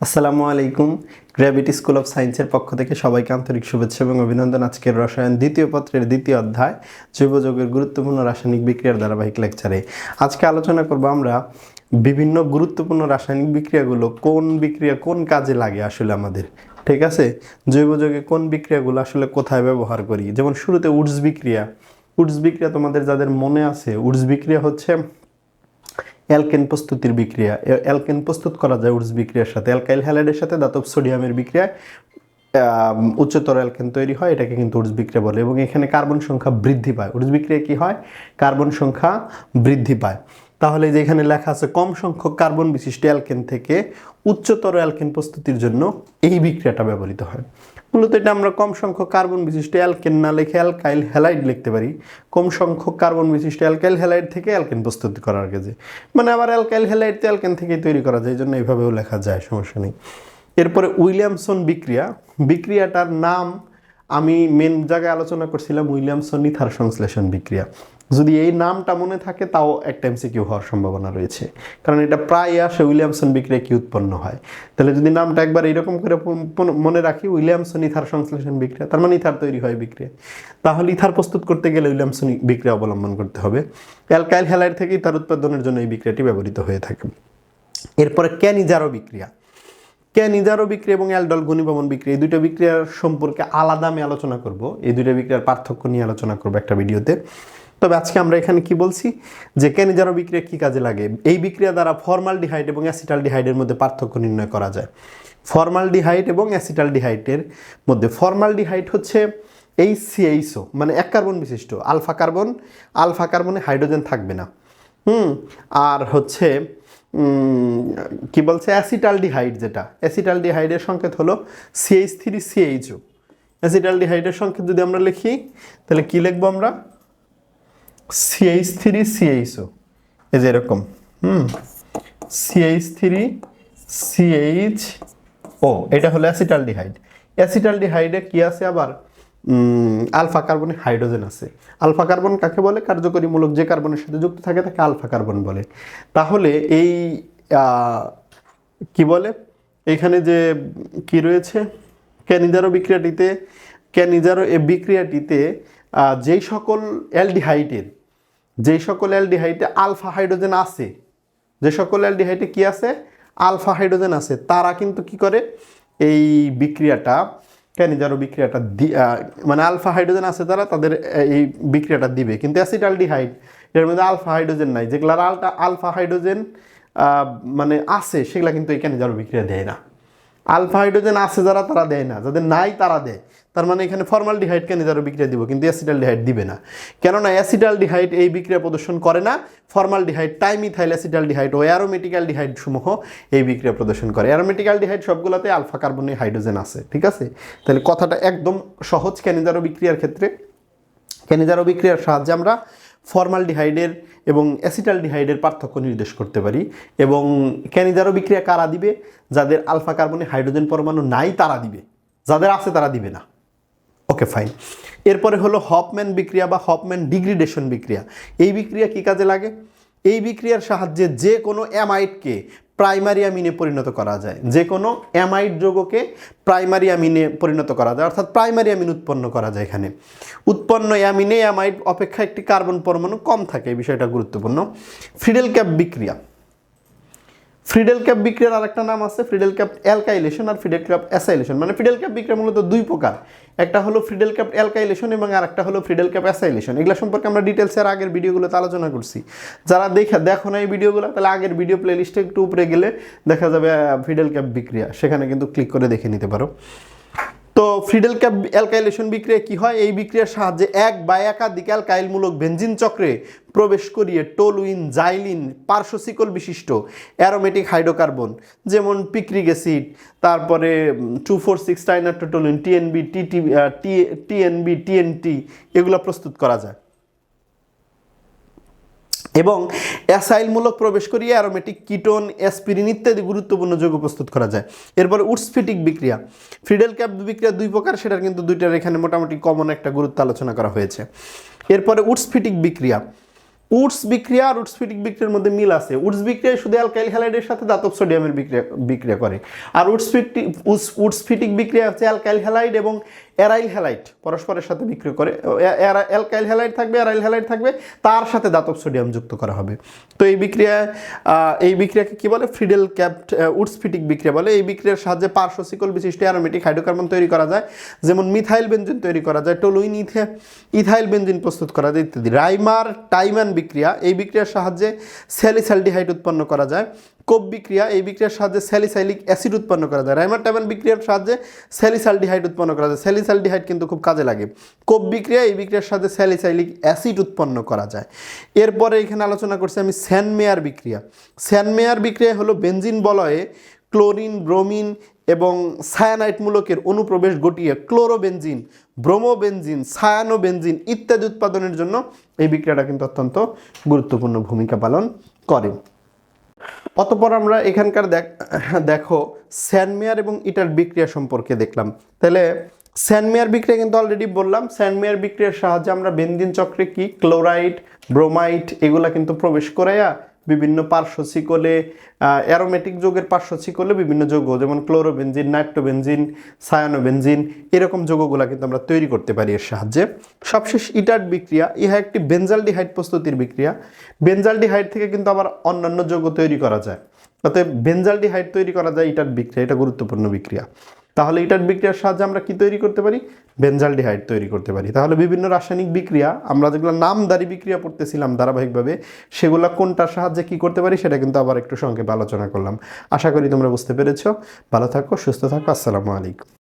আসসালামু আলাইকুম। Gravity school of সায়েন্সের পক্ষ থেকে সবাইকে আন্তরিক শুভেচ্ছা এবং অভিনন্দন আজকের রসায়ন দ্বিতীয় পত্রের দ্বিতীয় অধ্যায় জৈবযোগের গুরুত্বপূর্ণ রাসায়নিক বিক্রিয়ার ধারাবাহিক লেকচারে। আজকে আলোচনা করব আমরা বিভিন্ন গুরুত্বপূর্ণ রাসায়নিক বিক্রিয়াগুলো কোন বিক্রিয়া কোন কাজে লাগে আসলে আমাদের, ঠিক আছে? জৈবযোগে কোন বিক্রিয়াগুলো আসলে কোথায় ব্যবহার করি? যেমন শুরুতে উডস বিক্রিয়া। উডস বিক্রিয়া তোমাদের যাদের মনে আছে, উডস বিক্রিয়া হচ্ছে অ্যালকেন প্রস্তুতির বিক্রিয়া অ্যালকেন প্রস্তুত করা যায় উডস বিক্রিয়ার সাথে। অ্যালকাইল হ্যালাইডের সাথে দাতব সোডিয়ামের বিক্রিয়ায় উচ্চতর অ্যালকেন তৈরি হয়, এটাকে কিন্তু উডস বিক্রিয়া বলে। এবং এখানে কার্বন সংখ্যা বৃদ্ধি পায়। উডস বিক্রিয়া কি হয়? কার্বন সংখ্যা বৃদ্ধি পায়। তাহলে যে এখানে লেখা আছে, কম সংখ্যক কার্বন বিশিষ্ট অ্যালকেন থেকে উচ্চতর অ্যালকেন প্রস্তুতির জন্য এই বিক্রিয়াটা ব্যবহৃত হয়। মূলত এটা আমরা কম সংখ্যক কার্বন বিশিষ্ট অ্যালকেন না লিখে অ্যালকাইল হ্যালাইড লিখতে পারি। কম সংখ্যক কার্বন বিশিষ্ট অ্যালকাইল হ্যালাইড থেকে অ্যালকেন প্রস্তুত করার কাজে। মানে আবার অ্যালকাইল হ্যালাইড তো অ্যালকেন থেকেই তৈরি করা যায় এই জন্য এইভাবেও লেখা যায়, সমস্যা নেই। এরপরে উইলিয়ামসন বিক্রিয়া। বিক্রিয়াটার নাম আমি মেন জায়গায় আলোচনা করছিলাম উইলিয়ামসন নিথার সংশ্লেষণ বিক্রিয়া। যদি এই নামটা মনে থাকে, তাও একটা এমসিকিউ হওয়ার সম্ভাবনা রয়েছে। কারণ এটা প্রায় আসে উইলিয়ামসন বিক্রিয়া কি উৎপন্ন হয়। তাহলে যদি নামটা একবার এরকম করে মনে রাখি উইলিয়ামসন ইথার সংশ্লেষণ বিক্রিয়া, তার মানে ইথার তৈরি হয় বিক্রিয়া। তাহলে ইথার প্রস্তুত করতে গেলে উইলিয়ামসন বিক্রিয়া অবলম্বন করতে হবে। অ্যালকাইল হ্যালাইড থেকে ইথার উৎপাদনের জন্য এই বিক্রিয়াটি ব্যবহৃত হয়ে থাকে। এরপরে ক্যানিজারো বিক্রিয়া। ক্যানিজারো বিক্রিয়া এবং অ্যালডল ঘনীভবন বিক্রিয়া এই দুটো বিক্রিয়ার সম্পর্কে আলাদা আমি আলোচনা করব। এই দুটো বিক্রিয়ার পার্থক্য নিয়ে আলোচনা করব একটা ভিডিওতে। তবে আজকে আমরা এখানে কি বলছি? যে ক্যানিজারো বিক্রিয়া কি কাজে লাগে? এই বিক্রিয়া দ্বারা ফর্মালডিহাইড এবং অ্যাসিটালডিহাইডের মধ্যে পার্থক্য নির্ণয় করা যায়। ফর্মালডিহাইড এবং অ্যাসিটালডিহাইডের মধ্যে ফর্মালডিহাইড হচ্ছে এই সিএইসও মানে এক কার্বন বিশিষ্ট। আলফা কার্বন, আলফা কার্বনে হাইড্রোজেন থাকবে না। হুম, আর হচ্ছে কি বলছে? অ্যাসিটালডিহাইড যেটা। অ্যাসিটালডিহাইডের সংকেত হলো সিএইচ থ্রি সিএইচও অ্যাসিটালডিহাইডের সংকেত যদি আমরা লিখি, তাহলে কি লিখব আমরা? সিএইচ থ্রি সিএইচও এই যে এরকম। হুম। সিএইচ থ্রি সিএইচ ও এটা হলো অ্যাসিটালডিহাইড। অ্যাসিটালডিহাইডে কি আছে আবার? আলফা কার্বনে হাইড্রোজেন আছে। আলফা কার্বন কাকে বলে? কার্যকরীমূলক যে কার্বনের সাথে যুক্ত থাকে তাকে আলফা কার্বন বলে। তাহলে এই কি বলে? এখানে যে কি রয়েছে? ক্যানিজারো বিক্রিয়াটিতে, ক্যানিজারো এ বিক্রিয়াটিতে যেই সকল অ্যালডিহাইটের যেই সকল অ্যালডিহাইটে আলফা হাইড্রোজেন আছে, যে সকল অ্যালডিহাইটে কি আছে? আলফা হাইড্রোজেন আছে, তারা কিন্তু কি করে? এই বিক্রিয়াটা ক্যানিজারো বিক্রিয়াটা দি- মানে আলফা হাইড্রোজেন আছে তারা তাদের এই বিক্রিয়াটা দিবে। কিন্তু অ্যাসিটালডিহাইড এর মধ্যে আলফা হাইড্রোজেন নাই। যেগুলার আলটা, আলফা হাইড্রোজেন মানে আছে, সেগুলা কিন্তু এই ক্যানিজারো বিক্রিয়া দেয় না। আলফা হাইড্রোজেন আছে যারা, তারা দেয় না। যাদের নাই, তারা দেয়। তার মানে এখানে ফর্মালডিহাইড কেন যারা বিক্রিয়া দিব? কিন্তু অ্যাসিটালডিহাইড দিবে না। কেননা অ্যাসিটালডিহাইড এই বিক্রিয়া প্রদর্শন করে না। ফর্মালডিহাইড, টাইমিথাইল অ্যাসিটালডিহাইড ও অ্যারোমেটিক্যালডিহাইড সমূহ এই বিক্রিয়া প্রদর্শন করে। অ্যারোমেটিক্যালডিহাইড সবগুলোতে আলফা কার্বনে হাইড্রোজেন আছে, ঠিক আছে? তাহলে কথাটা একদম সহজ ক্যানিজারো বিক্রিয়ার ক্ষেত্রে। ক্যানিজারো বিক্রিয়ার সাহায্যে আমরা ফর্মালডিহাইডের এবং অ্যাসিটালডিহাইডের পার্থক্য নির্দেশ করতে পারি। এবং ক্যানিদারও বিক্রিয়া কারা দিবে? যাদের আলফা কার্বনে হাইড্রোজেন পরমাণু নাই, তারা দিবে। যাদের আছে, তারা দিবে না। Okay, fine. এরপরে হলো হপম্যান বিক্রিয়া বা হপম্যান ডিগ্রিডেশন বিক্রিয়া। এই বিক্রিয়া কী কাজে লাগে? এই বিক্রিয়ার সাহায্যে যে কোনো অ্যামাইডকে প্রাইমারি অ্যামিনে পরিণত করা যায়। যে কোনো অ্যামাইড যৌগকে প্রাইমারি অ্যামিনে পরিণত করা যায়, অর্থাৎ প্রাইমারি অ্যামিন উৎপন্ন করা যায় এখানে। উৎপন্ন অ্যামিনে অ্যামাইড অপেক্ষা একটি কার্বন পরমাণু কম থাকে, এই বিষয়টা গুরুত্বপূর্ণ। ফিডেল ক্যাপ বিক্রিয়া। ফ্রিডেল ক্যাপ বিক্রিয়ার আরেকটা নাম আছে ফ্রিডেল ক্যাপ অ্যালকাইলেশন আর ফ্রিডেল ক্যাপ অ্যাসাইলেশন মানে ফ্রিডেল ক্যাপ বিক্রিয়া মূলত দুই প্রকার। একটা হলো ফ্রিডেল ক্যাপ অ্যালকাইলেশন এবং আরেকটা হলো ফ্রিডেল ক্যাপ অ্যাসাইলেশন এগুলো সম্পর্কে আমরা ডিটেলসের আগের ভিডিওগুলোতে আলোচনা করছি। যারা দেখে, দেখো না এই ভিডিওগুলো, তাহলে আগের ভিডিও প্লেলিস্টে একটু উপরে গেলে দেখা যাবে ফ্রিডেল ক্যাপ বিক্রিয়া। সেখানে কিন্তু ক্লিক করে দেখে নিতে পারো। ফ্রিডেল ক্যাপ অ্যালকাইলেশন বিক্রিয়া কি হয়? এই বিক্রিয়ার সাহায্যে এক বা একাধিক অ্যালকাইলমূলক বেনজিন চক্রে প্রবেশ করিয়ে টোলুইন, জাইলিন, পার্শ্বশিকল বিশিষ্ট অ্যারোমেটিক হাইড্রোকার্বন, যেমন পিক্রিক অ্যাসিড, তারপরে two four six trinitrotoluene TNB TT TNB TNT এগুলো প্রস্তুত করা যায়। এবং অ্যাসাইলমূলক প্রবেশ করিয়ে অ্যারোমেটিক কিটোন, অ্যাসপিরিন ইত্যাদি গুরুত্বপূর্ণ যৌগ প্রস্তুত করা যায়। এরপরে উডসফিটিক বিক্রিয়া। ফ্রিডেল ক্যাপ বিক্রিয়া দুই প্রকার, সেটার কিন্তু দুইটার এখানে মোটামুটি কমন একটা গুরুত্ব আলোচনা করা হয়েছে। এরপরে উডসফিটিক বিক্রিয়া। উডস বিক্রিয়া আর উডসফিটিক বিক্রিয়ার মধ্যে মিল আছে। উডস বিক্রিয়া শুধু অ্যালকাইল হ্যালাইডের সাথে দাতব সোডিয়ামের বিক্রিয়া বিক্রিয়া করে। আর উডসফিটিক উডসফিটিক বিক্রিয়া হচ্ছে অ্যালকাইল হ্যালাইড এবং অ্যারাইল হ্যালাইট পরস্পরের সাথে বিক্রিয়া করে অ্যালকাইল হ্যালাইড থাকবে অ্যারাইল হ্যালাইড থাকবে, তার সাথে দাতব সোডিয়াম যুক্ত করা হবে। তো এই বিক্রিয়া এই বিক্রিয়াকে কী বলে? ফ্রিডেল ক্যাপ্ট উডসফিটিক বিক্রিয়া বলে। এই বিক্রিয়ার সাহায্যে পার্শ্বশিকল বিশিষ্ট অ্যারোমেটিক হাইড্রোকার্বন তৈরি করা যায়, যেমন মিথাইল বেনজিন তৈরি করা যায়, টলুইন ইথে ইথাইল বেনজিন প্রস্তুত করা যায়, ইত্যাদি। রাইমার টাইমান বিক্রিয়া, এই বিক্রিয়ার সাহায্যে স্যালিসালডিহাইড উৎপন্ন করা যায়। কোপ বিক্রিয়া, এই বিক্রিয়ার সাহায্যে স্যালিসাইলিক অ্যাসিড উৎপন্ন করা যায়। রাইমার টাইমান বিক্রিয়ার সাহায্যে স্যালিসালডিহাইড উৎপন্ন করা যায়। স্যালিসালডিহাইড কিন্তু খুব কাজে লাগে। কোপ বিক্রিয়া, এই বিক্রিয়ার সাহায্যে স্যালিসাইলিক অ্যাসিড উৎপন্ন করা যায়। এরপরে এখানে আলোচনা করছি আমি স্যানমেয়ার বিক্রিয়া। স্যানমেয়ার বিক্রিয়া হলো বেঞ্জিন বলয়ে ক্লোরিন, ব্রোমিন এবং সায়ানাইট মূলকের অনুপ্রবেশ ঘটিয়ে ক্লোরোবেনজিন, ব্রোমোবেনজিন, সায়ানোবেনজিন ইত্যাদি উৎপাদনের জন্য এই বিক্রিয়াটা কিন্তু অত্যন্ত গুরুত্বপূর্ণ ভূমিকা পালন করে। অতপর আমরা এখানকার দেখ- স্যানমেয়ার এবং ইটার বিক্রিয়া সম্পর্কে দেখলাম। তাহলে স্যানমেয়ার বিক্রিয়া কিন্তু অলরেডি বললাম। স্যানমেয়ার বিক্রিয়ার সাহায্যে আমরা বেন্দিন চক্রে কি? ক্লোরাইড ব্রোমাইড এগুলা কিন্তু প্রবেশ করাইয়া বিভিন্ন পার্শ্বশিকলে অ্যারোমেটিক যৌগের পার্শ্বশিকলে বিভিন্ন যৌগ, যেমন ক্লোরোবেনজিন নাইট্রোবেনজিন সায়ানোবেনজিন এরকম যৌগগুলো কিন্তু আমরা তৈরি করতে পারি এর সাহায্যে। সবশেষ ইটার বিক্রিয়া, ইহা একটি বেনজালডিহাইড প্রস্তুতির বিক্রিয়া। বেনজালডিহাইড থেকে কিন্তু আবার অন্যান্য যৌগ তৈরি করা যায়। অতএব বেনজালডিহাইড তৈরি করা যায় ইটার বিক্রিয়া, এটা গুরুত্বপূর্ণ বিক্রিয়া। তাহলে এটার বিক্রিয়ার সাহায্যে আমরা কি তৈরি করতে পারি? বেঞ্জালডিহাইড তৈরি করতে পারি। তাহলে বিভিন্ন রাসায়নিক বিক্রিয়া, আমরা যেগুলো নামদারি বিক্রিয়া পড়তেছিলাম ধারাবাহিকভাবে, সেগুলো কোনটার সাহায্যে কি করতে পারি সেটা কিন্তু আবার একটু সংক্ষেপে আলোচনা করলাম। আশা করি তোমরা বুঝতে পেরেছ। ভালো থাকো, সুস্থ থাকো, আসসালামু আলাইকুম।